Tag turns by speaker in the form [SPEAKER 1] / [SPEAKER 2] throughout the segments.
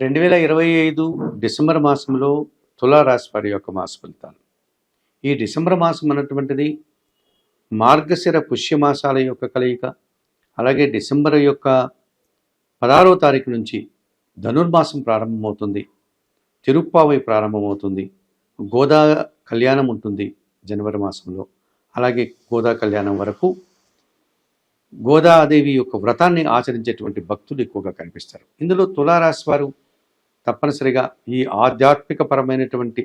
[SPEAKER 1] రెండు వేల ఇరవై ఐదు డిసెంబర్ మాసంలో తులారాశి వారి యొక్క మాస ఫలితాలు ఈ డిసెంబర్ మాసం అన్నటువంటిది మార్గశిర పుష్యమాసాల యొక్క కలయిక అలాగే డిసెంబర్ యొక్క పదహారవ తారీఖు నుంచి ధనుర్మాసం ప్రారంభమవుతుంది తిరుప్పావై ప్రారంభమవుతుంది గోదా కళ్యాణం ఉంటుంది జనవరి మాసంలో అలాగే గోదా కళ్యాణం వరకు గోదాదేవి యొక్క వ్రతాన్ని ఆచరించేటువంటి భక్తులు ఎక్కువగా కనిపిస్తారు. ఇందులో తులారాశి వారు తప్పనిసరిగా ఈ ఆధ్యాత్మిక పరమైనటువంటి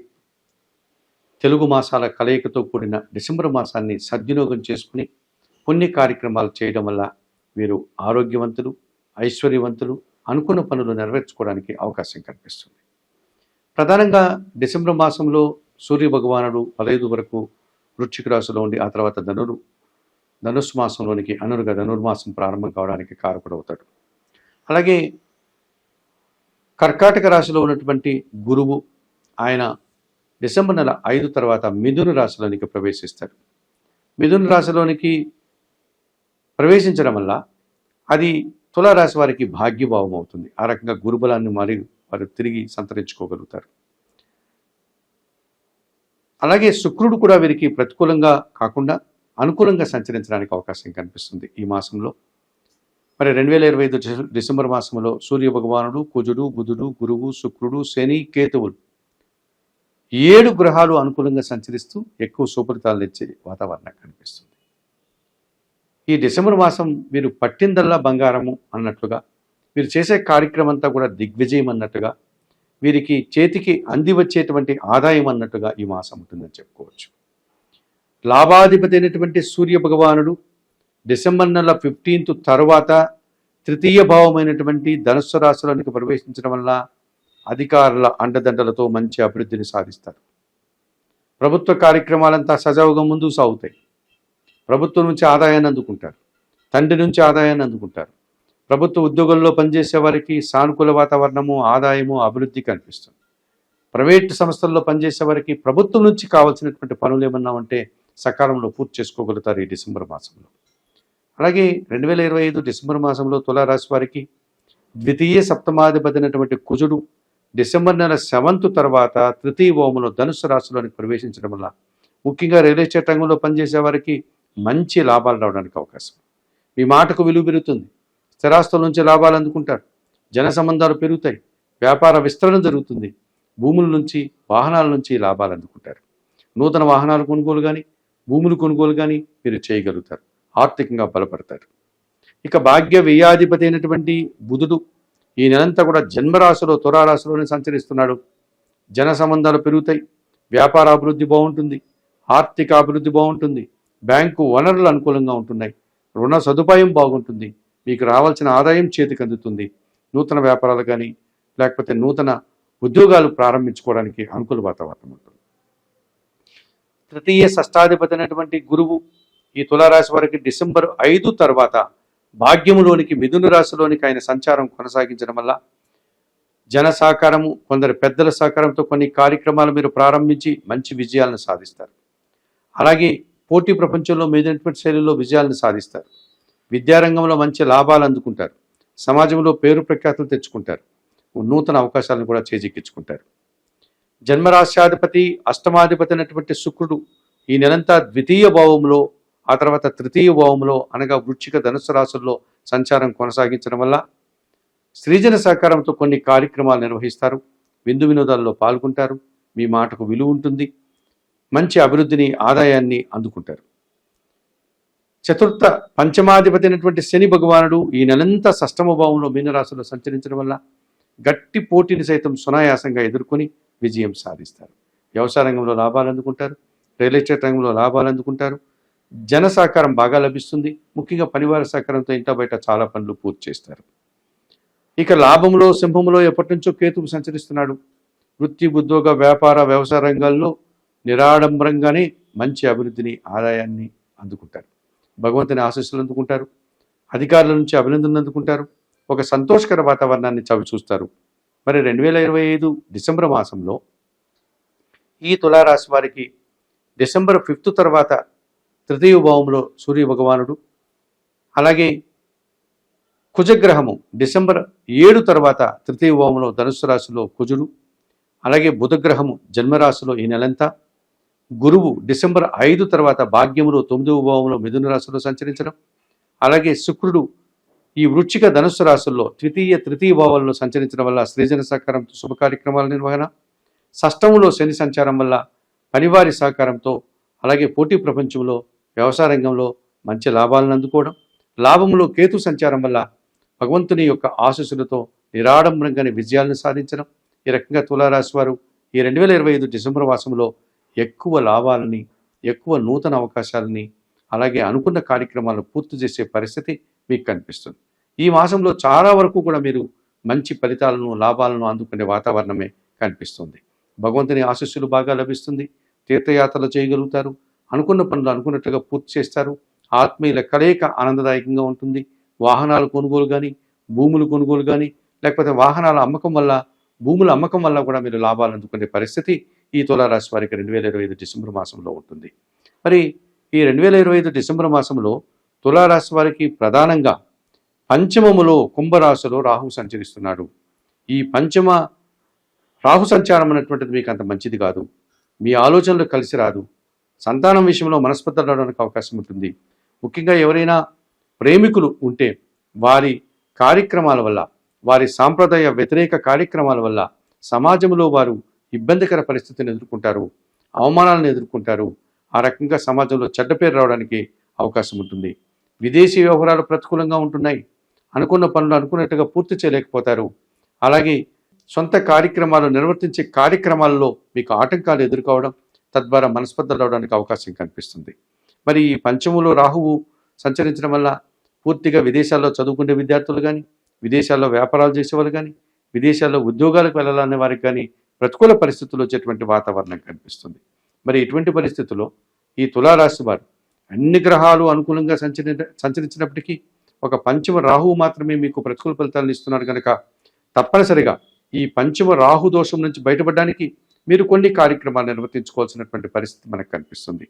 [SPEAKER 1] తెలుగు మాసాల కలయికతో కూడిన డిసెంబర్ మాసాన్ని సద్వినియోగం చేసుకుని పుణ్య కార్యక్రమాలు చేయడం వల్ల వీరు ఆరోగ్యవంతులు ఐశ్వర్యవంతులు అనుకున్న పనులు నెరవేర్చుకోవడానికి అవకాశం కనిపిస్తుంది ప్రధానంగా డిసెంబర్ మాసంలో సూర్య భగవానుడు పదహైదు వరకు వృశ్చిక రాశిలో ఉండి ఆ తర్వాత ధనురు. ధనుస్సు మాసంలోనికి అనురుగా ధనుర్మాసం ప్రారంభం కావడానికి కారకుడవుతాడు. అలాగే కర్కాటక రాశిలో ఉన్నటువంటి గురువు ఆయన డిసెంబర్ నెల ఐదు తర్వాత మిథున రాశిలోనికి ప్రవేశిస్తారు మిథున రాశిలోనికి ప్రవేశించడం వల్ల అది తులారాశి వారికి భాగ్యభావం అవుతుంది. ఆ రకంగా గురుబలాన్ని మరి వారు తిరిగి సంతరించుకోగలుగుతారు. అలాగే శుక్రుడు కూడా వీరికి ప్రతికూలంగా కాకుండా అనుకూలంగా సంచరించడానికి అవకాశం కనిపిస్తుంది. ఈ మాసంలో మరి రెండు వేల ఇరవై ఐదు డిసెంబర్ మాసంలో సూర్య భగవానుడు కుజుడు బుధుడు గురువు శుక్రుడు శని కేతువులు ఏడు గ్రహాలు అనుకూలంగా సంచరిస్తూ ఎక్కువ సుఫలితాలు ఇచ్చే వాతావరణం కనిపిస్తుంది. ఈ డిసెంబర్ మాసం మీరు పట్టిందల్లా బంగారము అన్నట్లుగా మీరు చేసే కార్యక్రమం అంతా కూడా దిగ్విజయం అన్నట్టుగా వీరికి చేతికి అంది వచ్చేటువంటి ఆదాయం అన్నట్టుగా ఈ మాసం ఉంటుందని చెప్పుకోవచ్చు. లాభాధిపతి అయినటువంటి సూర్య భగవానుడు డిసెంబర్ నెల ఫిఫ్టీన్త్ తర్వాత తృతీయ భావమైనటువంటి ధనుస్సు రాశిలోనికి ప్రవేశించడం వల్ల అధికారుల అండదండలతో మంచి అభివృద్ధిని సాధిస్తారు. ప్రభుత్వ కార్యక్రమాలంతా సజావుగా ముందుకు సాగుతాయి. ప్రభుత్వం నుంచి ఆదాయాన్ని అందుకుంటారు. తండ్రి నుంచి ఆదాయాన్ని అందుకుంటారు. ప్రభుత్వ ఉద్యోగంలో పనిచేసే వారికి సానుకూల వాతావరణము ఆదాయము అభివృద్ధి కనిపిస్తుంది ప్రైవేట్ సంస్థల్లో పనిచేసే వారికి ప్రభుత్వం నుంచి కావాల్సినటువంటి పనులు ఏమన్నా ఉంటే సకాలంలో పూర్తి చేసుకోగలుగుతారు ఈ డిసెంబర్ మాసంలో. అలాగే రెండు వేల ఇరవై ఐదు డిసెంబర్ మాసంలో తులారాశి వారికి ద్వితీయ సప్తమాధిపతి అయినటువంటి కుజుడు డిసెంబర్ నెల సెవెంత్ తర్వాత తృతీయ ఓములో ధనుసు రాశిలోనికి ప్రవేశించడం వల్ల ముఖ్యంగా రియల్ ఎస్టేట్ రంగంలో పనిచేసే వారికి మంచి లాభాలు రావడానికి అవకాశం. మీ మాటకు విలువ పెరుగుతుంది. స్థిరాస్తుల నుంచి లాభాలు అందుకుంటారు. జన సంబంధాలు పెరుగుతాయి. వ్యాపార విస్తరణ జరుగుతుంది. భూముల నుంచి వాహనాల నుంచి లాభాలు అందుకుంటారు. నూతన వాహనాలు కొనుగోలు కానీ భూములు కొనుగోలు కానీ మీరు చేయగలుగుతారు. ఆర్థికంగా బలపడతారు ఇక భాగ్య వ్యయాధిపతి అయినటువంటి బుధుడు ఈ నెలంతా కూడా జన్మరాశిలో తురారాశిలోనే సంచరిస్తున్నాడు. జన సంబంధాలు పెరుగుతాయి. వ్యాపార అభివృద్ధి బాగుంటుంది. ఆర్థిక అభివృద్ధి బాగుంటుంది. బ్యాంకు వనరులు అనుకూలంగా ఉంటున్నాయి. రుణ సదుపాయం బాగుంటుంది. మీకు రావాల్సిన ఆదాయం చేతికి అందుతుంది. నూతన వ్యాపారాలు కానీ లేకపోతే నూతన ఉద్యోగాలు ప్రారంభించుకోవడానికి అనుకూల వాతావరణం ఉంటుంది. తృతీయ షష్టాధిపతి అయినటువంటి గురువు ఈ తులారాశి వారికి డిసెంబర్ ఐదు తర్వాత భాగ్యములోనికి మిథున రాశిలోనికి ఆయన సంచారం కొనసాగించడం వల్ల జన సహకారము కొందరు పెద్దల సహకారంతో కొన్ని కార్యక్రమాలు మీరు ప్రారంభించి మంచి విజయాలను సాధిస్తారు. అలాగే పోటీ ప్రపంచంలో మేనేజ్మెంట్ శైలిలో విజయాలను సాధిస్తారు. విద్యారంగంలో మంచి లాభాలు అందుకుంటారు. సమాజంలో పేరు ప్రఖ్యాతులు తెచ్చుకుంటారు. నూతన అవకాశాలను కూడా చేజిక్కించుకుంటారు. జన్మరాశ్యాధిపతి అష్టమాధిపతి అయినటువంటి శుక్రుడు ఈ నెలంతా ద్వితీయ భావంలో ఆ తర్వాత తృతీయ భావంలో అనగా వృచ్చిక ధనుసు రాశుల్లో సంచారం కొనసాగించడం వల్ల సృజన సహకారంతో కొన్ని కార్యక్రమాలు నిర్వహిస్తారు. విందు వినోదాల్లో పాల్గొంటారు. మీ మాటకు విలువ ఉంటుంది. మంచి అభివృద్ధిని ఆదాయాన్ని అందుకుంటారు. చతుర్థ పంచమాధిపతి అయినటువంటి శని భగవానుడు ఈ నెలంతా షష్టమ భావంలో మీనరాశిలో సంచరించడం వల్ల గట్టి పోటీని సైతం సునాయాసంగా ఎదుర్కొని విజయం సాధిస్తారు. వ్యవసాయ రంగంలో లాభాలు అందుకుంటారు. రియల్ ఎస్టేట్ రంగంలో లాభాలు అందుకుంటారు. జన సహకారం బాగా లభిస్తుంది. ముఖ్యంగా పనివార సహకారంతో ఇంట బయట చాలా పనులు పూర్తి చేస్తారు. ఇక లాభంలో సింహంలో ఎప్పటి నుంచో కేతువు సంచరిస్తున్నాడు. వృత్తి ఉద్యోగ వ్యాపార వ్యవసాయ రంగాల్లో నిరాడంబరంగానే మంచి అభివృద్ధిని ఆదాయాన్ని అందుకుంటారు. భగవంతుని ఆశీస్సులు అందుకుంటారు. అధికారుల నుంచి అభినందనలు అందుకుంటారు. ఒక సంతోషకర వాతావరణాన్ని చవి చూస్తారు. మరి రెండు వేల ఇరవై ఐదు డిసెంబర్ మాసంలో ఈ తులారాశి వారికి డిసెంబర్ ఫిఫ్త్ తర్వాత తృతీయ భావంలో సూర్య భగవానుడు. అలాగే కుజగ్రహము డిసెంబర్ ఏడు తర్వాత తృతీయ భావంలో ధనుసు రాశిలో కుజుడు. అలాగే బుధగ్రహము జన్మరాశిలో ఈ నెలంతా. గురువు డిసెంబర్ ఐదు తర్వాత భాగ్యములో తొమ్మిదవ భావంలో మిథున రాశిలో సంచరించడం. అలాగే శుక్రుడు ఈ వృచ్చిక ధనుసు రాశుల్లో తృతీయ తృతీయ భావాలను సంచరించడం వల్ల సృజన సహకారంతో శుభ కార్యక్రమాల నిర్వహణ. షష్టములో శని సంచారం వల్ల పనివారి సహకారంతో అలాగే పోటీ ప్రపంచంలో వ్యవసాయ రంగంలో మంచి లాభాలను అందుకోవడం లాభంలో కేతు సంచారం వల్ల భగవంతుని యొక్క ఆశీస్సులతో నిరాడంబరంగానే విజయాలను సాధించడం. ఈ రకంగా తులారాశి వారు ఈ రెండు వేల ఇరవై ఐదు డిసెంబర్ మాసంలో ఎక్కువ లాభాలని ఎక్కువ నూతన అవకాశాలని అలాగే అనుకున్న కార్యక్రమాలను పూర్తి చేసే పరిస్థితి మీకు కనిపిస్తుంది. ఈ మాసంలో చాలా వరకు కూడా మీరు మంచి ఫలితాలను లాభాలను అందుకునే వాతావరణమే కనిపిస్తుంది. భగవంతుని ఆశస్సులు బాగా లభిస్తుంది. తీర్థయాత్రలు చేయగలుగుతారు. అనుకున్న పనులు అనుకున్నట్టుగా పూర్తి చేస్తారు. ఆత్మీయుల కలయిక ఆనందదాయకంగా ఉంటుంది. వాహనాల కొనుగోలు కానీ భూములు కొనుగోలు కానీ లేకపోతే వాహనాల అమ్మకం వల్ల భూముల అమ్మకం వల్ల కూడా మీరు లాభాలు అందుకునే పరిస్థితి ఈ తులారాశి వారికి రెండు వేల ఇరవై ఐదు డిసెంబర్ మాసంలో ఉంటుంది. మరి ఈ రెండు వేల ఇరవై ఐదు డిసెంబర్ మాసంలో తులారాశి వారికి ప్రధానంగా పంచమములో కుంభరాశిలో రాహు సంచరిస్తున్నాడు. ఈ పంచమ రాహు సంచారం అనేటువంటిది మీకు అంత మంచిది కాదు. మీ ఆలోచనలు కలిసి రాదు. సంతానం విషయంలో మనస్పర్ధలు రావడానికి అవకాశం ఉంటుంది. ముఖ్యంగా ఎవరైనా ప్రేమికులు ఉంటే వారి కార్యక్రమాల వల్ల వారి సాంప్రదాయ వ్యతిరేక కార్యక్రమాల వల్ల సమాజంలో వారు ఇబ్బందికర పరిస్థితిని ఎదుర్కొంటారు అవమానాలను ఎదుర్కొంటారు. ఆ రకంగా సమాజంలో చెడ్డ పేరు రావడానికి అవకాశం ఉంటుంది. విదేశీ వ్యవహారాలు ప్రతికూలంగా ఉంటున్నాయి. అనుకున్న పనులు అనుకున్నట్టుగా పూర్తి చేయలేకపోతారు. అలాగే సొంత కార్యక్రమాలు నిర్వర్తించే కార్యక్రమాల్లో మీకు ఆటంకాలు ఎదుర్కోవడం తద్వారా మనస్పర్ధలు రావడానికి అవకాశం కనిపిస్తుంది. మరి ఈ పంచములో రాహువు సంచరించడం వల్ల పూర్తిగా విదేశాల్లో చదువుకునే విద్యార్థులు కానీ విదేశాల్లో వ్యాపారాలు చేసేవాళ్ళు కానీ విదేశాల్లో ఉద్యోగాలకు వెళ్ళాలనే వారికి కానీ ప్రతికూల పరిస్థితులు వచ్చేటువంటి వాతావరణం కనిపిస్తుంది. మరి ఇటువంటి పరిస్థితుల్లో ఈ తులారాశి వారు అన్ని గ్రహాలు అనుకూలంగా సంచరి సంచరించినప్పటికీ ఒక పంచమ రాహువు మాత్రమే మీకు ప్రతికూల ఫలితాలను ఇస్తున్నారు కనుక తప్పనిసరిగా ఈ పంచమ రాహు దోషం నుంచి బయటపడడానికి మీరు కొన్ని కార్యక్రమాలు నిర్వర్తించుకోవాల్సినటువంటి పరిస్థితి మనకు కనిపిస్తుంది.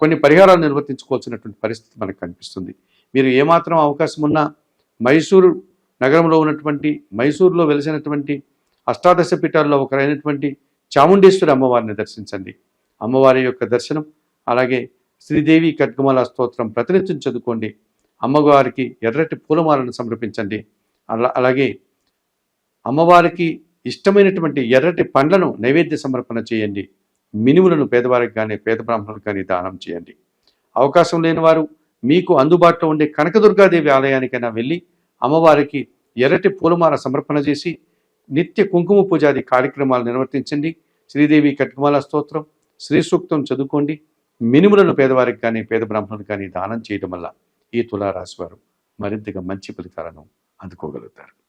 [SPEAKER 1] కొన్ని పరిహారాలు నిర్వర్తించుకోవాల్సినటువంటి పరిస్థితి మనకు కనిపిస్తుంది. మీరు ఏమాత్రం అవకాశం ఉన్నా మైసూరు నగరంలో ఉన్నటువంటి మైసూరులో వెలిసినటువంటి అష్టాదశ పీఠాల్లో ఒకరైనటువంటి చాముండేశ్వరి అమ్మవారిని దర్శించండి. అమ్మవారి యొక్క దర్శనం అలాగే శ్రీదేవి ఖడ్గమాల స్తోత్రం ప్రతినిత్యం చదువుకోండి. అమ్మవారికి ఎర్రటి పూలమాలను సమర్పించండి. అలా అలాగే అమ్మవారికి ఇష్టమైనటువంటి ఎర్రటి పండ్లను నైవేద్య సమర్పణ చేయండి. మినుములను పేదవారికి కానీ పేద బ్రాహ్మణులకు కానీ దానం చేయండి. అవకాశం లేని వారు మీకు అందుబాటులో ఉండే కనకదుర్గాదేవి ఆలయానికైనా వెళ్ళి అమ్మవారికి ఎర్రటి పూలమాల సమర్పణ చేసి నిత్య కుంకుమ పూజాది కార్యక్రమాలు నిర్వర్తించండి. శ్రీదేవి కట్కమాల స్తోత్రం శ్రీ సూక్తం చదువుకోండి. మినుములను పేదవారికి కానీ పేద బ్రాహ్మణులకు కానీ దానం చేయడం వల్ల ఈ తులారాశి వారు మరింతగా మంచి ఫలితాలను అందుకోగలుగుతారు.